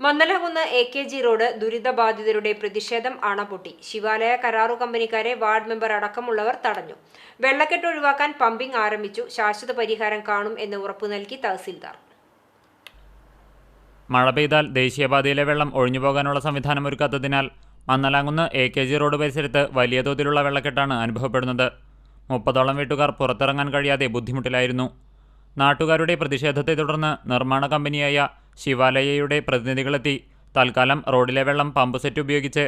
Mannalakunnu A K G road ദുരിതബാധിതരുടെ പ്രതിഷേധം അണപൊട്ടി. ശിവാലയ കരാറു കമ്പനിക്കാരെ വാർഡ് മെമ്പർ അടക്കമുള്ളവർ തടഞ്ഞു. വെള്ളക്കെട്ട് ഒഴിവാക്കാൻ പമ്പിംഗ് ആരംഭിച്ചു. ശാശ്വത പരിഹാരം കാണും എന്ന് ഉറപ്പു നൽകി തഹസിൽദാർ. മഴ പെയ്താൽ ദേശീയപാതയിലെ വെള്ളം ഒഴിഞ്ഞുപോകാനുള്ള സംവിധാനം ഒരുക്കാത്തതിനാൽ Mannalamkunnu A K G road പരിസരത്ത് വലിയ തോതിലുള്ള വെള്ളക്കെട്ടാണ് അനുഭവപ്പെടുന്നത്. മുപ്പതോളം വീട്ടുകാർ പുറത്തിറങ്ങാൻ കഴിയാതെ ബുദ്ധിമുട്ടിലായിരുന്നു. നാട്ടുകാരുടെ പ്രതിഷേധത്തെ തുടർന്ന് നിർമ്മാണ കമ്പനിയായ ശിവാലയയുടെ പ്രതിനിധികളെത്തി. തൽക്കാലം റോഡിലെ വെള്ളം പമ്പ് സെറ്റ് ഉപയോഗിച്ച്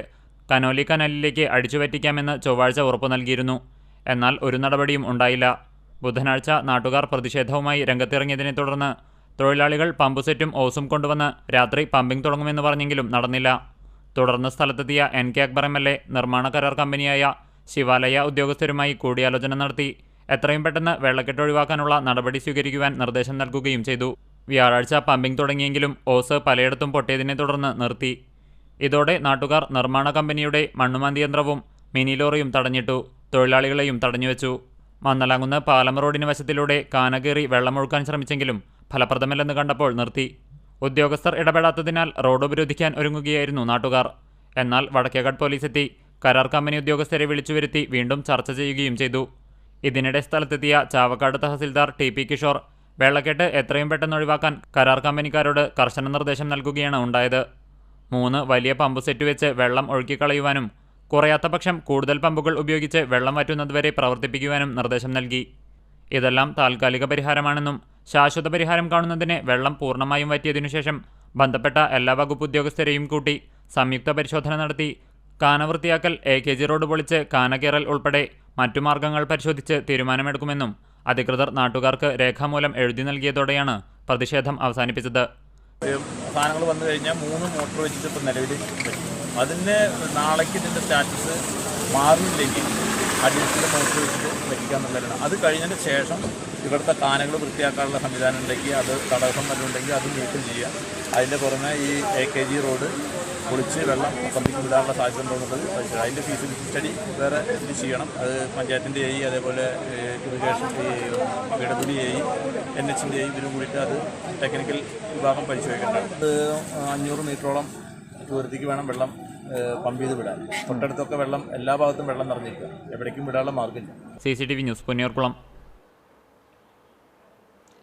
കനോലി കനാലിലേക്ക് അടിച്ചുപറ്റിക്കാമെന്ന് ചൊവ്വാഴ്ച ഉറപ്പു നൽകിയിരുന്നു. എന്നാൽ ഒരു നടപടിയും ഉണ്ടായില്ല. ബുധനാഴ്ച നാട്ടുകാർ പ്രതിഷേധവുമായി രംഗത്തിറങ്ങിയതിനെ തുടർന്ന് തൊഴിലാളികൾ പമ്പ് സെറ്റും ഓസും കൊണ്ടുവന്ന് രാത്രി പമ്പിംഗ് തുടങ്ങുമെന്ന് പറഞ്ഞെങ്കിലും നടന്നില്ല. തുടർന്ന് സ്ഥലത്തെത്തിയ N K Akbar M L A നിർമ്മാണ കരാർ കമ്പനിയായ ശിവാലയ ഉദ്യോഗസ്ഥരുമായി കൂടിയാലോചന നടത്തി. എത്രയും പെട്ടെന്ന് വെള്ളക്കെട്ട് ഒഴിവാക്കാനുള്ള നടപടി സ്വീകരിക്കുവാൻ നിർദ്ദേശം നൽകുകയും ചെയ്തു. വ്യാഴാഴ്ച പമ്പിംഗ് തുടങ്ങിയെങ്കിലും ഓസ് പലയിടത്തും പൊട്ടിയതിനെ തുടർന്ന് നിർത്തി. ഇതോടെ നാട്ടുകാർ നിർമ്മാണ കമ്പനിയുടെ മണ്ണുമാന്തി യന്ത്രവും മിനി ലോറിയും തടഞ്ഞിട്ടു. തൊഴിലാളികളെയും തടഞ്ഞുവെച്ചു. മന്നലാങ്ങുന്ന പാലം റോഡിന് വശത്തിലൂടെ കാനകേറി വെള്ളമൊഴുക്കാൻ ശ്രമിച്ചെങ്കിലും ഫലപ്രദമല്ലെന്ന് കണ്ടപ്പോൾ നിർത്തി. ഉദ്യോഗസ്ഥർ ഇടപെടാത്തതിനാൽ റോഡ് ഉപരോധിക്കാൻ ഒരുങ്ങുകയായിരുന്നു നാട്ടുകാർ. എന്നാൽ വടക്കേക്കാട് പോലീസ് എത്തി കരാർ കമ്പനി ഉദ്യോഗസ്ഥരെ വിളിച്ചുവരുത്തി വീണ്ടും ചർച്ച ചെയ്യുകയും ചെയ്തു. ഇതിനിടെ സ്ഥലത്തെത്തിയ ചാവക്കാട് തഹസിൽദാർ ടി പി കിഷോർ വെള്ളക്കെട്ട് എത്രയും പെട്ടെന്ന് ഒഴിവാക്കാൻ കരാർ കമ്പനിക്കാരോട് കർശന നിർദ്ദേശം നൽകുകയാണ് ഉണ്ടായത്. മൂന്ന് വലിയ പമ്പ് സെറ്റ് വെച്ച് വെള്ളം ഒഴുക്കിക്കളയുവാനും കുറയാത്ത പക്ഷം കൂടുതൽ പമ്പുകൾ ഉപയോഗിച്ച് വെള്ളം വറ്റുന്നതുവരെ പ്രവർത്തിപ്പിക്കുവാനും നിർദ്ദേശം നൽകി. ഇതെല്ലാം താൽക്കാലിക പരിഹാരമാണെന്നും ശാശ്വത പരിഹാരം കാണുന്നതിന് വെള്ളം പൂർണമായും വറ്റിയതിനു ശേഷം ബന്ധപ്പെട്ട എല്ലാ വകുപ്പ് ഉദ്യോഗസ്ഥരെയും കൂട്ടി സംയുക്ത പരിശോധന നടത്തി കാന വൃത്തിയാക്കൽ എ കെ ജി റോഡ് പൊളിച്ച് കാനകേറൽ ഉൾപ്പെടെ മറ്റു മാർഗങ്ങൾ പരിശോധിച്ച് തീരുമാനമെടുക്കുമെന്നും അധികൃതർ നാട്ടുകാർക്ക് രേഖാമൂലം എഴുതി നൽകിയതോടെയാണ് പ്രതിഷേധം അവസാനിപ്പിച്ചത്. സാധനങ്ങൾ വന്നു കഴിഞ്ഞാൽ മൂന്ന് മോട്ടോർ വെച്ചിട്ട് ഇപ്പം നിലവിൽ അതിന് നാളേക്ക് ഇതിന്റെ സ്റ്റാറ്റസ് മാറുന്നില്ലെങ്കിൽ അഡീഷണൽ മോട്ടോർ വെച്ചിട്ട് വയ്ക്കാന്നുള്ളതാണ് അത് കഴിഞ്ഞതിന് ശേഷം ഇവിടുത്തെ കാനകൾ വൃത്തിയാക്കാനുള്ള സംവിധാനം ഉണ്ടെങ്കിൽ അത് തടസ്സം വല്ലതുണ്ടെങ്കിൽ അത് നീക്കം ചെയ്യുക. അതിന്റെ പുറമെ ഈ എ കെ ജി റോഡ് പൊളിച്ച് വെള്ളം പബ്ലിക്ക് വിടാനുള്ള സാധ്യത ഉണ്ടോ എന്നുള്ളത് പരിശോധിക്കണം അതിന്റെ ഫീസിലിറ്റി സ്റ്റഡി വേറെ ഇത് ചെയ്യണം. അത് പഞ്ചായത്തിന്റെ എ അതേപോലെ ഇറിഗേഷൻ ഡബ്ല്യു എ എൻ എച്ചിന്റെ ഇതിനും കൂടിയിട്ട് അത് ടെക്നിക്കൽ വിഭാഗം പരിശോധിക്കേണ്ടതാണ്. അത് അഞ്ഞൂറ് മീറ്ററോളം ദൂരത്തേക്ക് വേണം വെള്ളം പമ്പ് ചെയ്ത് വിടാൻ. തൊട്ടടുത്തൊക്കെ വെള്ളം എല്ലാ ഭാഗത്തും വെള്ളം നിറഞ്ഞിരിക്കുക. എവിടേക്കും വിടാനുള്ള മാർഗമില്ല C C T V news Punnayurkulam.